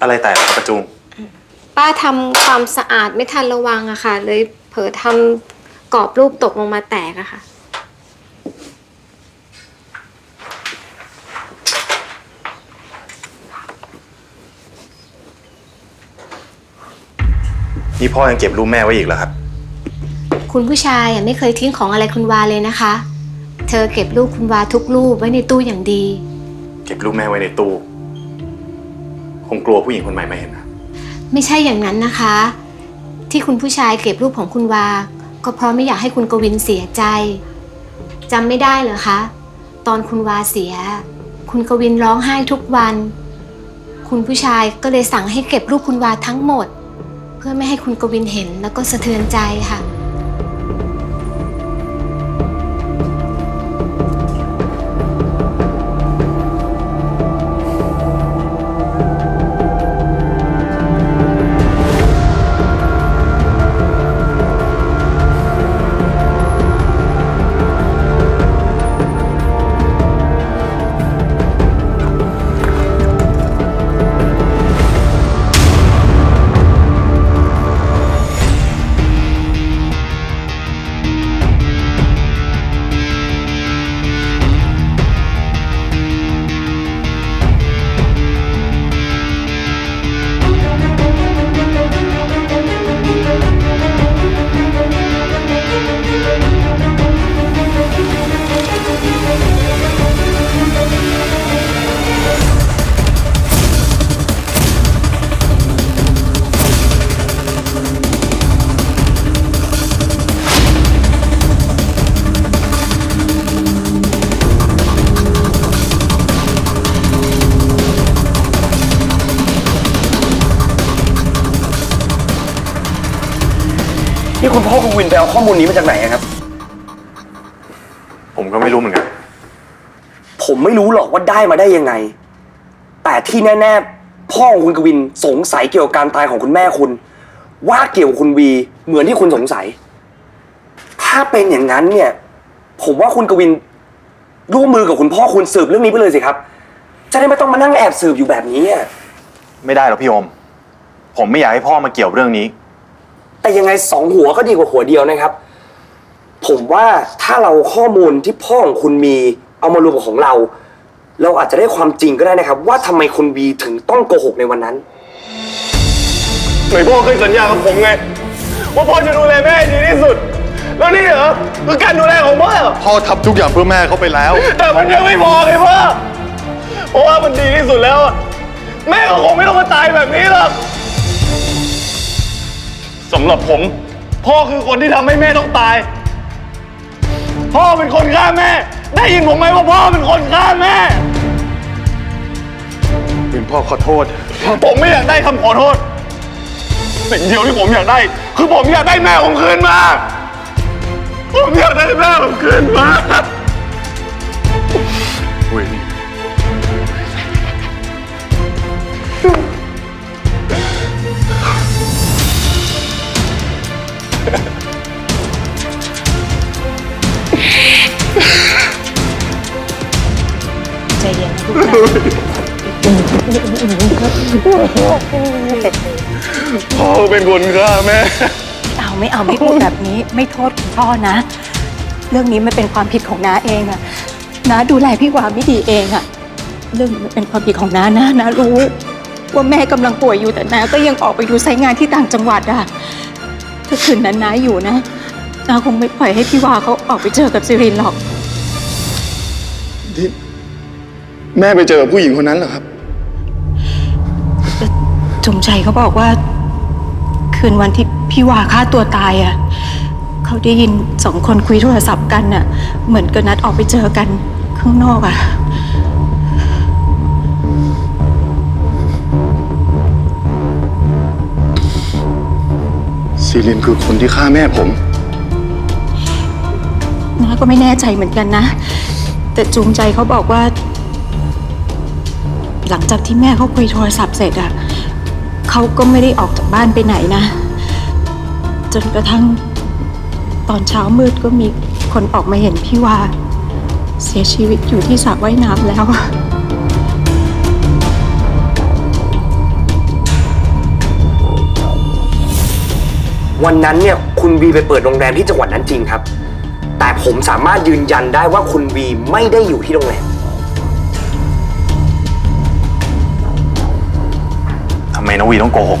อะไรแตกครับประจุงป้าทำความสะอาดไม่ทันระวังอะค่ะ เลยเผลอทำกรอบรูปตกลงมาแตกอะค่ะ นี่พ่อยังเก็บรูปแม่ไว้อีกเหรอครับ คุณผู้ชายอะไม่เคยทิ้งของอะไรคุณวาเลยนะคะ เธอเก็บรูปคุณวาทุกรูปไว้ในตู้อย่างดี เก็บรูปแม่ไว้ในตู้ คงกลัวผู้หญิงคนใหม่มาเห็นนะไม่ใช่อย่างนั้นนะคะ ที่คุณผู้ชายเก็บรูปของคุณวา ก็เพราะไม่อยากให้คุณกวินเสียใจจำไม่ได้เหรอคะ ตอนคุณวาเสีย คุณกวินร้องไห้ทุกวัน คุณผู้ชายก็เลยสั่งให้เก็บรูปคุณวาทั้งหมด เพื่อไม่ให้คุณกวินเห็นแล้วก็สะเทือนใจค่ะ นี่คุณพ่อคุณวินไปเอาข้อมูลนี้มาจากไหนอะครับ ผมก็ไม่รู้เหมือนกัน ผมไม่รู้หรอกว่าได้มาได้ยังไง แต่ที่แน่ ๆ พ่อของคุณกวินสงสัยเกี่ยวกับการตายของคุณแม่คุณ ว่าเกี่ยวกับคุณวีเหมือนที่คุณสงสัย ถ้าเป็นอย่างนั้นเนี่ย ผมว่าคุณกวินร่วมมือกับคุณพ่อคุณสืบเรื่องนี้ไปเลยสิครับ จะได้ไม่ต้องมานั่งแอบสืบอยู่แบบนี้อะ ไม่ได้หรอกพี่โอม ผมไม่อยากให้พ่อมาเกี่ยวเรื่องนี้ แต่ยังไงสองหัวก็ดีกว่าหัวเดียวนะครับ ผมว่าถ้าเราข้อมูลที่พ่อของคุณมีเอามารวมกับของเรา เราอาจจะได้ความจริงก็ได้นะครับ ว่าทำไมคุณวีถึงต้องโกหกในวันนั้น ไหนพ่อเคยสัญญากับผมไง ว่าพ่อจะดูแลแม่ให้ดีที่สุด แล้วนี่เหรอคือการดูแลของพ่อ พ่อทำทุกอย่างเพื่อแม่เขาไปแล้ว แต่มันยังไม่พอไงพ่อเพราะว่ามันดีที่สุดแล้วอะแม่ก็คงไม่ต้องมาตายแบบนี้หรอก สำหรับผม พ่อคือคนที่ทำให้แม่ต้องตาย พ่อเป็นคนฆ่าแม่ ได้ยินผมไหมว่าพ่อเป็นคนฆ่าแม่ วินพ่อขอโทษ ผมไม่อยากได้คำขอโทษ สิ่งเดียวที่ผมอยากได้ คือผมอยากได้แม่ผมคืนมา ผมอยากได้แม่ผมคืนมา วิน พ่อเป็นคนฆ่าแม่ เอาไม่เอาไม่พูดแบบนี้ ไม่โทษคุณพ่อนะ เรื่องนี้มันเป็นความผิดของน้าเองอะน้าดูแลพี่วาไม่ดีเองอะเรื่องนี้มันเป็นความผิดของน้านะน้ารู้ ว่าแม่กำลังป่วยอยู่แต่น้าก็ยังออกไปดูไซต์งานที่ต่างจังหวัดอะถ้าคืนนั้นน้าอยู่นะน้าคงไม่ปล่อยให้พี่วาเขาออกไปเจอกับซิรินหรอก ที่ แม่ไปเจอผู้หญิงคนนั้นเหรอครับจงใจเขาบอกว่า คืนวันที่พี่วาฆ่าตัวตายอะเขาได้ยินสองคนคุยโทรศัพท์กันน่ะ เหมือนกับนัดออกไปเจอกันข้างนอกอะ ซีรินคือคนที่ฆ่าแม่ผม น้าก็ไม่แน่ใจเหมือนกันนะ แต่จูงใจเขาบอกว่า หลังจากที่แม่เขาคุยโทรศัพท์เสร็จอะเขาก็ไม่ได้ออกจากบ้านไปไหนนะ จนกระทั่งตอนเช้ามืดก็มีคนออกมาเห็นพี่ว่า เสียชีวิตอยู่ที่สระว่ายน้ำแล้ววันนั้นเนี่ยคุณวีไปเปิดโรงแรมที่จังหวัดนั้นจริงครับ แต่ผมสามารถยืนยันได้ว่าคุณวีไม่ได้อยู่ที่โรงแรม นะวีต้องโกหก